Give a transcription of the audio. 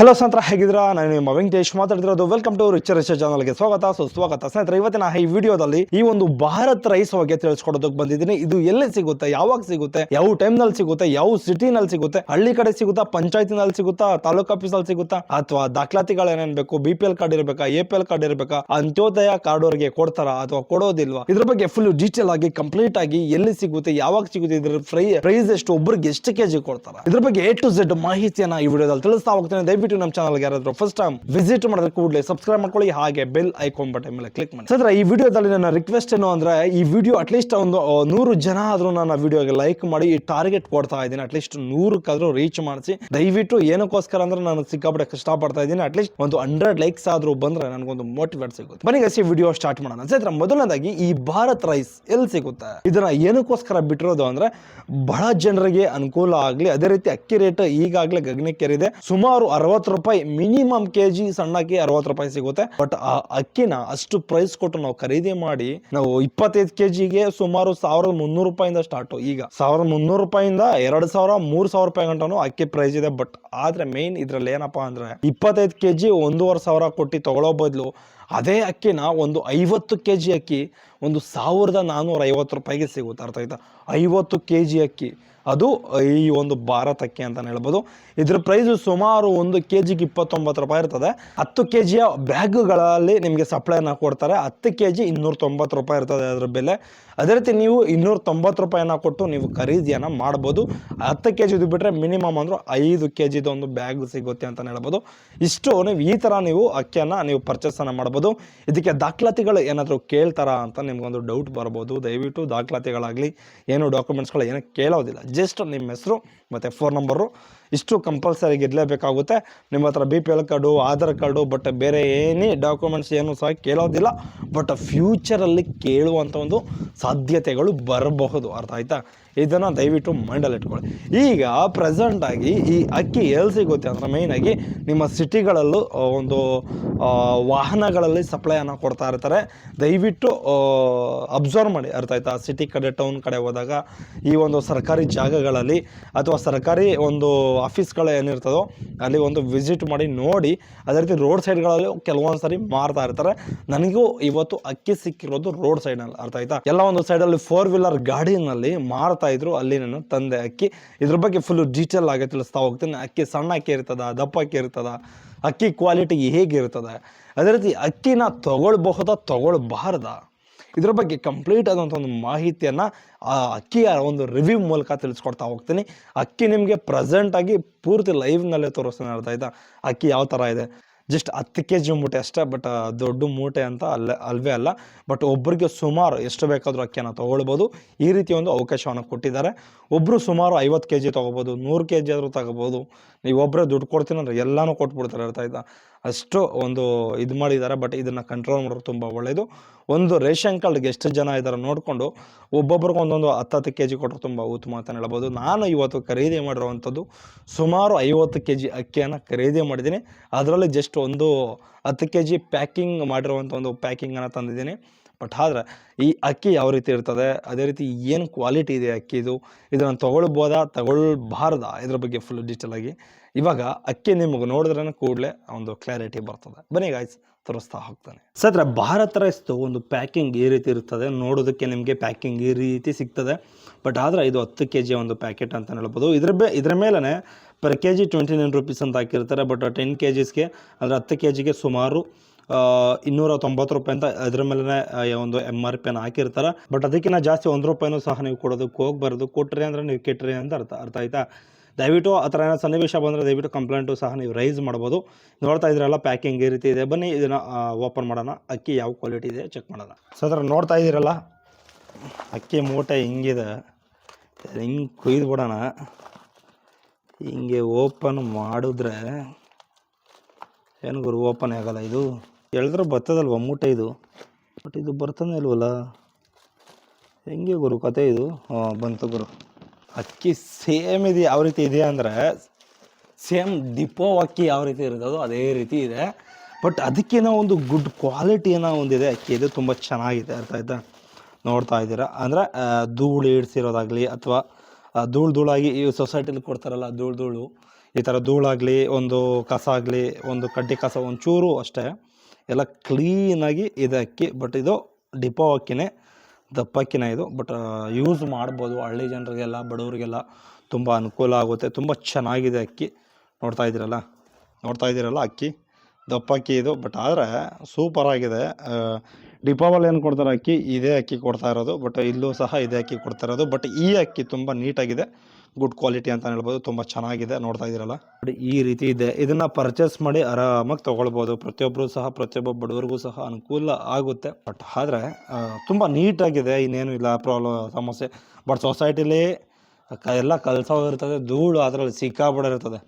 Hello ಸಂತ್ರ ಹೇಗಿದ್ರ ನಾನು ನಿಮ್ಮ ವೆಂಕಟೇಶ್ ಮಾತಾಡ್ತಿರೋದು. ವೆಲ್ಕಮ್ ಟು ರಿಚ್ ರಿಚ್ ಚಾನಲ್ಗೆ ಸ್ವಾಗತ. ಸುಸ್ವಾಗತ ಸ್ನೇಹಿತರೆ, ಇವತ್ತಿನ ಈ ವಿಡಿಯೋದಲ್ಲಿ ಈ ಒಂದು ಭಾರತ್ ರೈಸ್ ಬಗ್ಗೆ ತಿಳಿಸ್ಕೊಡೋದಕ್ಕೆ ಬಂದಿದ್ದೀನಿ. ಇದು ಎಲ್ಲಿ ಸಿಗುತ್ತೆ, ಯಾವಾಗ ಸಿಗುತ್ತೆ, ಯಾವ ಟೈಮ್ನಲ್ಲಿ ಸಿಗುತ್ತೆ, ಯಾವ ಸಿಟಿನಲ್ಲಿ ಸಿಗುತ್ತೆ, ಹಳ್ಳಿ ಕಡೆ ಸಿಗುತ್ತಾ, ಪಂಚಾಯತಿನಲ್ಲಿ ಸಿಗುತ್ತಾ, ತಾಲೂಕ್ ಆಫೀಸಲ್ಲಿ ಸಿಗುತ್ತಾ, ಅಥವಾ ದಾಖಲಾತಿಗಳು ಏನೇನ್ ಬೇಕು ಬಿ ಪಿ ಎಲ್ ಕಾರ್ಡ್ ಇರಬೇಕಾ ಎ ಪಿ ಎಲ್ ಕಾರ್ಡ್ ಇರಬೇಕಾ, ಅಂತ್ಯೋದಯ ಕಾರ್ಡ್ ಅವರಿಗೆ ಕೊಡ್ತಾರಾ ಅಥವಾ ಕೊಡೋದಿಲ್ವಾ? ಇದ್ರ ಬಗ್ಗೆ ಫುಲ್ ಡೀಟೇಲ್ ಆಗಿ ಕಂಪ್ಲೀಟ್ ಆಗಿ ಎಲ್ಲಿ ಸಿಗುತ್ತೆ, ಯಾವಾಗ ಸಿಗುತ್ತೆ, ಇದ್ರ ಪ್ರೈ ಪ್ರೈಸ್ ಎಷ್ಟು ಒಬ್ಬರಿಗೆ ಎಷ್ಟು ಕೆಜಿ ಕೊಡ್ತಾರ? ಇದ್ರ ಬಗ್ಗೆ ಎ ಟು ಝೆಡ್ ಮಾಹಿತಿಯನ್ನ ಈ ವಿಡಿಯೋದಲ್ಲಿ ತಿಳಿಸ್ತಾ ಹೋಗ್ತೇನೆ. ದಯವಿಟ್ಟು ನಮ್ಮ ಚಾನಲ್ಗೆ ಯಾರಾದರೂ ಫಸ್ಟ್ ಟೈಮ್ ವಿಸಿಟ್ ಮಾಡಿದ್ರೆ ಕೂಡಲೇ ಸಬ್ಸ್ಕ್ರೈಬ್ ಮಾಡ್ಕೊಳ್ಳಿ. ಹಾಗೆ ಬೆಲ್ ಐಕಾನ್ ಬಟನ್ ಮೇಲೆ ಕ್ಲಿಕ್ ಮಾಡಿ. ಸದ್ರ, ಈ ವಿಡಿಯೋದಲ್ಲಿ ನನ್ನ ರಿಕ್ವೆಸ್ಟ್ ಏನು ಅಂದ್ರೆ, ಈ ವಿಡಿಯೋ ಅಟ್ಲೀಸ್ಟ್ ಒಂದು ನೂರು ಜನ ಆದ್ರೂ ನನ್ನ ವಿಡಿಯೋಗೆ ಲೈಕ್ ಮಾಡಿ, ಈ ಟಾರ್ಗೆಟ್ ಕೊಡ್ತಾ ಇದ್ದೀನಿ. ಅಟ್ಲೀಸ್ಟ್ ನೂರಕ್ಕಾದ್ರೂ ರೀಚ್ ಮಾಡಿಸಿ. ದಯವಿಟ್ಟು ಏನಕ್ಕೋಸ್ಕರ ಅಂದ್ರೆ ನಾನು ಸಿಕ್ಕಾಪಟ್ಟೆ ಕಷ್ಟಪಡ್ತಾ ಇದ್ದೀನಿ. ಅಟ್ಲೀಸ್ಟ್ ಒಂದು ಹಂಡ್ರೆಡ್ ಲೈಕ್ಸ್ ಆದ್ರೂ ಬಂದ್ರೆ ನನಗೊಂದು ಮೋಟಿವೇಟ್ ಸಿಗುತ್ತೆ. ಬನ್ನಿ ಈ ವಿಡಿಯೋ ಸ್ಟಾರ್ಟ್ ಮಾಡೋಣ. ಸದ್ರ, ಮೊದಲನೇದಾಗಿ ಈ ಭಾರತ್ ರೈಸ್ ಎಲ್ಲಿ ಸಿಗುತ್ತೆ? ಇದನ್ನ ಏನಕ್ಕೋಸ್ಕರ ಬಿಟ್ಟಿರೋದು ಅಂದ್ರೆ, ಬಹಳ ಜನರಿಗೆ ಅನುಕೂಲ ಆಗ್ಲಿ, ಅದೇ ರೀತಿ ಅಕ್ಕಿ ರೇಟ್ ಈಗಾಗಲೇ ಗಗನಕ್ಕೇರಿದೆ. ಸುಮಾರು ಅರವತ್ತು ರೂಪಾಯಿ ಮಿನಿಮಮ್ ಕೆಜಿ ಸಣ್ಣ ಅಕ್ಕಿ ಅರವತ್ತು ರೂಪಾಯಿ ಸಿಗುತ್ತೆ. ಬಟ್ ಆ ಅಕ್ಕಿನ ಅಷ್ಟು ಪ್ರೈಸ್ ಕೊಟ್ಟು ನಾವು ಖರೀದಿ ಮಾಡಿ ನಾವು ಇಪ್ಪತ್ತೈದು ಕೆ ಜಿಗೆ ಸುಮಾರು ಸಾವಿರದ ಮುನ್ನೂರು ರೂಪಾಯಿಂದ ಸ್ಟಾರ್ಟ್ ಈಗ ಸಾವಿರದ ಮುನ್ನೂರು ರೂಪಾಯಿಂದ ಎರಡು ಸಾವಿರ, ಮೂರು ಸಾವಿರ ರೂಪಾಯಿ ಗಂಟನು ಅಕ್ಕಿ ಪ್ರೈಸ್ ಇದೆ. ಬಟ್ ಆದ್ರೆ ಮೇನ್ ಇದ್ರಲ್ಲಿ ಏನಪ್ಪಾ ಅಂದ್ರೆ ಇಪ್ಪತ್ತೈದು ಕೆಜಿ ಒಂದೂವರೆ ಸಾವಿರ ಕೊಟ್ಟು ತಗೊಳ್ಳೋ ಬದಲು ಅದೇ ಅಕ್ಕಿನ ಒಂದು ಐವತ್ತು ಕೆ ಜಿ ಅಕ್ಕಿ, ಒಂದು ಸಾವಿರದ ನಾನ್ನೂರ ಐವತ್ತು ರೂಪಾಯಿಗೆ ಸಿಗುತ್ತೆ. ಅರ್ಥ ಆಯ್ತಾ? ಐವತ್ತು ಕೆ ಜಿ ಅಕ್ಕಿ. ಅದು ಈ ಒಂದು ಭಾರತ ಅಕ್ಕಿ ಅಂತಲೇ ಹೇಳ್ಬೋದು. ಇದ್ರ ಪ್ರೈಸು ಸುಮಾರು ಒಂದು ಕೆ ಜಿಗೆ ಇಪ್ಪತ್ತೊಂಬತ್ತು ರೂಪಾಯಿ ಇರ್ತದೆ. ಹತ್ತು ಕೆ ಜಿಯ ಬ್ಯಾಗ್ಗಳಲ್ಲಿ ನಿಮಗೆ ಸಪ್ಲೈನ ಕೊಡ್ತಾರೆ. ಹತ್ತು ಕೆ ಜಿ ಇನ್ನೂರ ತೊಂಬತ್ತು ರೂಪಾಯಿ ಇರ್ತದೆ ಅದ್ರ ಬೆಲೆ. ಅದೇ ರೀತಿ ನೀವು ಇನ್ನೂರ ತೊಂಬತ್ತು ರೂಪಾಯಿನ ಕೊಟ್ಟು ನೀವು ಖರೀದಿಯನ್ನು ಮಾಡ್ಬೋದು. ಹತ್ತು ಕೆ ಜಿದು ಬಿಟ್ಟರೆ ಮಿನಿಮಮ್ ಅಂದರೂ ಐದು ಕೆ ಜಿದು ಒಂದು ಬ್ಯಾಗ್ ಸಿಗುತ್ತೆ ಅಂತಲೇ ಹೇಳ್ಬೋದು. ಇಷ್ಟು ನೀವು ಈ ಥರ ನೀವು ಅಕ್ಕಿಯನ್ನು ನೀವು ಪರ್ಚೇಸನ್ನು ಮಾಡ್ಬೋದು. ಇದಕ್ಕೆ ದಾಖಲಾತಿಗಳು ಏನಾದರೂ ಕೇಳ್ತಾರಾ ಅಂತ ನಿಮಗೊಂದು ಡೌಟ್ ಬರ್ಬೋದು. ದಯವಿಟ್ಟು ದಾಖಲಾತಿಗಳಾಗಲಿ, ಏನು ಡಾಕ್ಯುಮೆಂಟ್ಸ್ಗಳು ಏನೂ ಕೇಳೋದಿಲ್ಲ. ಜಸ್ಟ್ ನಿಮ್ಮ ಹೆಸರು ಮತ್ತು ಫೋನ್ ನಂಬರು ಇಷ್ಟು ಕಂಪಲ್ಸರಿಗೆ ಇರಲೇಬೇಕಾಗುತ್ತೆ ನಿಮ್ಮ ಹತ್ರ B P L card Aadhaar card but ಬೇರೆ ಏನೇ ಡಾಕ್ಯುಮೆಂಟ್ಸ್ ಏನು ಸಹ ಕೇಳೋದಿಲ್ಲ. ಬಟ್ ಫ್ಯೂಚರಲ್ಲಿ ಕೇಳುವಂಥ ಒಂದು ಸಾಧ್ಯತೆಗಳು ಬರಬಹುದು. ಅರ್ಥ ಆಯಿತಾ? ಇದನ್ನು ದಯವಿಟ್ಟು ಮೈಂಡಲ್ಲಿ ಇಟ್ಕೊಳ್ಳಿ. ಈಗ ಪ್ರೆಸೆಂಟಾಗಿ ಈ ಅಕ್ಕಿ ಎಲ್ಲಿ ಸಿಗುತ್ತೆ ಅಂದರೆ ಮೇಯ್ನಾಗಿ ನಿಮ್ಮ ಸಿಟಿಗಳಲ್ಲೂ ಒಂದು ವಾಹನಗಳಲ್ಲಿ ಸಪ್ಲೈಯನ್ನು ಕೊಡ್ತಾ ಇರ್ತಾರೆ. ದಯವಿಟ್ಟು ಅಬ್ಸರ್ವ್ ಮಾಡಿ. ಅರ್ಥ ಆಯ್ತಾ? ಸಿಟಿ ಕಡೆ ಟೌನ್ ಕಡೆ ಹೋದಾಗ ಈ ಒಂದು ಸರ್ಕಾರಿ ಜಾಗಗಳಲ್ಲಿ ಅಥವಾ ಸರ್ಕಾರಿ ಒಂದು ಆಫೀಸ್ಗಳು ಏನಿರ್ತದೋ, ಅಲ್ಲಿ ಒಂದು ವಿಸಿಟ್ ಮಾಡಿ ನೋಡಿ, ಅದೇ ರೀತಿ ರೋಡ್ ಸೈಡ್ಗಳಲ್ಲಿ ಕೆಲವೊಂದು ಸರಿ ಮಾರ್ತಾ ಇರ್ತಾರೆ. ನನಗೂ ಇವತ್ತು ಅಕ್ಕಿ ಸಿಕ್ಕಿರೋದು ರೋಡ್ ಸೈಡ್ನಲ್ಲಿ ಅರ್ಥ ಆಯ್ತಾ? ಎಲ್ಲ ಒಂದು ಸೈಡಲ್ಲಿ ಫೋರ್ ವೀಲರ್ ಗಾಡಿನಲ್ಲಿ ಮಾರ್ತಾ ಇದ್ರು, ಅಲ್ಲಿ ನಾನು ತಂದೆ ಅಕ್ಕಿ. ಇದ್ರ ಬಗ್ಗೆ ಫುಲ್ ಡೀಟೇಲ್ ಆಗಿ ತಿಳಿಸ್ತಾ ಹೋಗ್ತೀನಿ. ಅಕ್ಕಿ ಸಣ್ಣ ಅಕ್ಕಿ ಇರ್ತದ, ದಪ್ಪ ಅಕ್ಕಿ ಇರ್ತದ, ಅಕ್ಕಿ ಕ್ವಾಲಿಟಿ ಹೇಗಿರ್ತದೆ? ಅದೇ ರೀತಿ ಅಕ್ಕಿನ ತಗೊಳ್ಬಹುದಾ, ತಗೊಳ್ಬಾರ್ದಾ? ಇದ್ರ ಬಗ್ಗೆ ಕಂಪ್ಲೀಟ್ ಆದಂಥ ಒಂದು ಮಾಹಿತಿಯನ್ನು ಆ ಅಕ್ಕಿಯ ಒಂದು ರಿವ್ಯೂ ಮೂಲಕ ತಿಳಿಸ್ಕೊಡ್ತಾ ಹೋಗ್ತೀನಿ. ಅಕ್ಕಿ ನಿಮಗೆ ಪ್ರೆಸೆಂಟಾಗಿ ಪೂರ್ತಿ ಲೈವ್ನಲ್ಲೇ ತೋರಿಸ್ತಾನೆ ಅರ್ಥ ಆಯ್ತಾ? ಅಕ್ಕಿ ಯಾವ ಥರ ಇದೆ? ಜಸ್ಟ್ ಹತ್ತು ಕೆ ಜಿ ಮೂಟೆ ಅಷ್ಟೇ ಬಟ್ ದೊಡ್ಡ ಮೂಟೆ ಅಂತ ಅಲ್ಲ, ಅಲ್ವೇ ಅಲ್ಲ. ಬಟ್ ಒಬ್ಬರಿಗೆ ಸುಮಾರು ಎಷ್ಟು ಬೇಕಾದರೂ ಅಕ್ಕಿಯನ್ನು ತೊಗೊಳ್ಬೋದು. ಈ ರೀತಿ ಒಂದು ಅವಕಾಶವನ್ನು ಕೊಟ್ಟಿದ್ದಾರೆ. ಒಬ್ಬರು ಸುಮಾರು ಐವತ್ತು ಕೆ ಜಿ ತೊಗೋಬೋದು, ನೂರು ಕೆ ಜಿ ಆದರೂ ತಗೋಬೋದು. ನೀವು ಒಬ್ಬರೇ ದುಡ್ಡು ಕೊಡ್ತೀನಿ ಅಂದರೆ ಎಲ್ಲನೂ ಕೊಟ್ಬಿಡ್ತಾರೆ ಅರ್ಥ ಆಯ್ತಾ? ಅಷ್ಟು ಒಂದು ಇದು ಮಾಡಿದ್ದಾರೆ ಬಟ್ ಇದನ್ನು ಕಂಟ್ರೋಲ್ ಮಾಡೋದು ತುಂಬ ಒಳ್ಳೆಯದು ಒಂದು ರೇಷನ್ ಕಾರ್ಡ್ಗೆ ಎಷ್ಟು ಜನ ಇದ್ದಾರೆ ನೋಡಿಕೊಂಡು ಒಬ್ಬೊಬ್ರಿಗೆ ಒಂದೊಂದು ಹತ್ತತ್ತು ಕೆ ಜಿ ಕೊಟ್ಟರು ತುಂಬ ಉತ್ತಮ ಅಂತ ಹೇಳ್ಬೋದು. ನಾನು ಇವತ್ತು ಖರೀದಿ ಮಾಡಿರುವಂಥದ್ದು ಸುಮಾರು ಐವತ್ತು ಕೆ ಜಿ ಅಕ್ಕಿಯನ್ನು ಖರೀದಿ ಮಾಡಿದ್ದೀನಿ. ಅದರಲ್ಲಿ ಜಸ್ಟ್ ಒಂದು ಹತ್ತು ಕೆ ಜಿ ಪ್ಯಾಕಿಂಗ್ ಮಾಡಿರುವಂಥ ಒಂದು ಪ್ಯಾಕಿಂಗನ್ನು ತಂದಿದ್ದೀನಿ. ಬಟ್ ಆದ್ರೆ ಈ ಅಕ್ಕಿ ಯಾವ ರೀತಿ ಇರ್ತದೆ, ಅದೇ ರೀತಿ ಏನು ಕ್ವಾಲಿಟಿ ಇದೆ ಅಕ್ಕಿದು ಇದನ್ನು ತೊಗೊಳ್ಬೋದಾ, ತಗೊಳ್ಬಾರ್ದಾ? ಇದ್ರ ಬಗ್ಗೆ ಫುಲ್ ಡಿಜಿಟಲ್ ಆಗಿ. ಇವಾಗ ಅಕ್ಕಿ ನಿಮಗೆ ನೋಡಿದ್ರೆ ಕೂಡಲೇ ಒಂದು ಕ್ಲಾರಿಟಿ ಬರ್ತದೆ. ಬನ್ನಿ ಗಾಯ್ಸ್ ತೋರಿಸ್ತಾ ಹೋಗ್ತಾನೆ. ಸದ್ರೆ ಭಾರತ ರೈಸ್ದು ಒಂದು ಪ್ಯಾಕಿಂಗ್ ಈ ರೀತಿ ಇರ್ತದೆ. ನೋಡೋದಕ್ಕೆ ನಿಮಗೆ ಪ್ಯಾಕಿಂಗ್ ಈ ರೀತಿ ಸಿಗ್ತದೆ. ಬಟ್ ಆದರೆ ಇದು ಹತ್ತು ಕೆ ಜಿ ಒಂದು ಪ್ಯಾಕೆಟ್ ಅಂತ ಹೇಳ್ಬೋದು. ಇದ್ರ ಬೇ, ಇದ್ರ ಮೇಲೆ per K G twenty nine rupees ಅಂತ ಹಾಕಿರ್ತಾರೆ. ಬಟ್ ಟೆನ್ ಕೆ ಜಿಸ್ಗೆ ಅಂದರೆ ಹತ್ತು ಕೆ ಜಿಗೆ ಸುಮಾರು ಇನ್ನೂರ ತೊಂಬತ್ತು ರೂಪಾಯಿ ಅಂತ ಅದ್ರ ಮೇಲೆ ಒಂದು ಎಂ ಆರ್ ಪಿಯನ್ನು ಹಾಕಿರ್ತಾರೆ. ಬಟ್ ಅದಕ್ಕಿಂತ ಜಾಸ್ತಿ ಒಂದು ರೂಪಾಯಿನೂ ಸಹ ನೀವು ಕೊಡೋದಕ್ಕೆ ಹೋಗ್ಬಾರ್ದು. ಕೊಟ್ರಿ ಅಂದರೆ ನೀವು ಕೆಟ್ಟರೆ ಅಂತ ಅರ್ಥ ಅರ್ಥ ಆಯಿತಾ? ದಯವಿಟ್ಟು ಆ ಥರ ಏನೋ ಸನ್ನಿವೇಶ ಬಂದರೆ ದಯವಿಟ್ಟು ಕಂಪ್ಲೇಂಟು ಸಹ ನೀವು ರೈಸ್ ಮಾಡ್ಬೋದು. ನೋಡ್ತಾ ಇದ್ರಲ್ಲ ಪ್ಯಾಕಿಂಗ್ ಈ ರೀತಿ ಇದೆ. ಬನ್ನಿ, ಇದನ್ನು ಓಪನ್ ಮಾಡೋಣ. ಅಕ್ಕಿ ಯಾವ ಕ್ವಾಲಿಟಿ ಇದೆ ಚೆಕ್ ಮಾಡೋಣ. ಸೊ ಅದರ ನೋಡ್ತಾ ಇದ್ದೀರಲ್ಲ? ಅಕ್ಕಿ ಮೂಟೆ ಹಿಂಗಿದೆ. ಹಿಂಗೆ ಕೊಯ್ದು ಬಿಡೋಣ. ಹಿಂಗೆ ಓಪನ್ ಮಾಡಿದ್ರೆ, ಏನು ಗುರು, ಓಪನ್ ಆಗಲ್ಲ ಇದು? ಎಳೆದ್ರೆ ಬರ್ತದಲ್ವ ಮೂಟೆ ಇದು? ಬಟ್ ಇದು ಬರ್ತಾನೆ ಇಲ್ವಲ್ಲ? ಹೆಂಗೆ ಗುರು, ಕತೆ ಇದು? ಹಾಂ, ಬಂತು ಗುರು. ಅಕ್ಕಿ ಸೇಮ್ ಇದೆ, ಯಾವ ರೀತಿ ಇದೆ ಅಂದರೆ ಸೇಮ್ ಡಿಪೋ ಅಕ್ಕಿ ಯಾವ ರೀತಿ ಇರ್ತದೋ ಅದೇ ರೀತಿ ಇದೆ. ಬಟ್ ಅದಕ್ಕಿಂತ ಒಂದು ಗುಡ್ ಕ್ವಾಲಿಟಿ ಏನೋ ಒಂದಿದೆ ಅಕ್ಕಿ, ಇದು ತುಂಬ ಚೆನ್ನಾಗಿದೆ, ಅರ್ಥ ಆಯ್ತಾ? ನೋಡ್ತಾ ಇದ್ದೀರಾ? ಅಂದರೆ ಧೂಳು ಇಡ್ಸಿರೋದಾಗಲಿ ಅಥವಾ ಧೂಳು ಧೂಳಾಗಿ ಈ ಸೊಸೈಟಿಲಿ ಕೊಡ್ತಾರಲ್ಲ, ಧೂಳು ಧೂಳು, ಈ ಥರ ಧೂಳಾಗಲಿ, ಒಂದು ಕಸ ಆಗಲಿ, ಒಂದು ಕಡ್ಡಿ ಕಸ ಒಂಚೂರು ಅಷ್ಟೇ, ಎಲ್ಲ ಕ್ಲೀನಾಗಿ ಇದೆ ಅಕ್ಕಿ ಬಟ್ ಇದು ಡಿಪೋ ಅಕ್ಕಿನೇ ದಪ್ಪ ಅಕ್ಕಿನೇ ಇದು. ಬಟ್ ಯೂಸ್ ಮಾಡ್ಬೋದು, ಹಳ್ಳಿ ಜನರಿಗೆಲ್ಲ, ಬಡವರಿಗೆಲ್ಲ ತುಂಬ ಅನುಕೂಲ ಆಗುತ್ತೆ. ತುಂಬ ಚೆನ್ನಾಗಿದೆ ಅಕ್ಕಿ. ನೋಡ್ತಾ ಇದ್ದೀರಲ್ಲ? ನೋಡ್ತಾ ಇದ್ದೀರಲ್ಲ ಅಕ್ಕಿ? ದಪ್ಪ ಅಕ್ಕಿ ಇದು ಬಟ್ ಆದರೆ ಸೂಪರ್ ಆಗಿದೆ. ಡಿಪೋವಲ್ಲಿ ಏನು ಕೊಡ್ತಾರೆ ಅಕ್ಕಿ, ಇದೇ ಅಕ್ಕಿ ಕೊಡ್ತಾ ಇರೋದು ಬಟ್ ಇಲ್ಲೂ ಸಹ ಇದೇ ಅಕ್ಕಿ ಕೊಡ್ತಾ ಇರೋದು ಬಟ್ ಈ ಅಕ್ಕಿ ತುಂಬ ನೀಟಾಗಿದೆ ಗುಡ್ ಕ್ವಾಲಿಟಿ ಅಂತ ಹೇಳ್ಬೋದು, ತುಂಬ ಚೆನ್ನಾಗಿದೆ, ನೋಡ್ತಾ ಇದ್ದೀರಲ್ಲ? ಈ ರೀತಿ ಇದೆ, ಇದನ್ನ ಪರ್ಚೇಸ್ ಮಾಡಿ ಆರಾಮಾಗಿ ತೊಗೊಳ್ಬೋದು ಪ್ರತಿಯೊಬ್ಬರು ಸಹ, ಪ್ರತಿಯೊಬ್ಬ ಬಡವರಿಗೂ ಸಹ ಅನುಕೂಲ ಆಗುತ್ತೆ. ಬಟ್ ಆದರೆ ತುಂಬ ನೀಟಾಗಿದೆ, ಇನ್ನೇನು ಇಲ್ಲ ಪ್ರಾಬ್ಲಮ್ ಸಮಸ್ಯೆ ಬಟ್ ಸೊಸೈಟಿಲಿ ಎಲ್ಲ ಇರ್ತದೆ, ಧೂಳು ಅದರಲ್ಲಿ ಸಿಕ್ಕಾಬಿಡಿರ್ತದೆ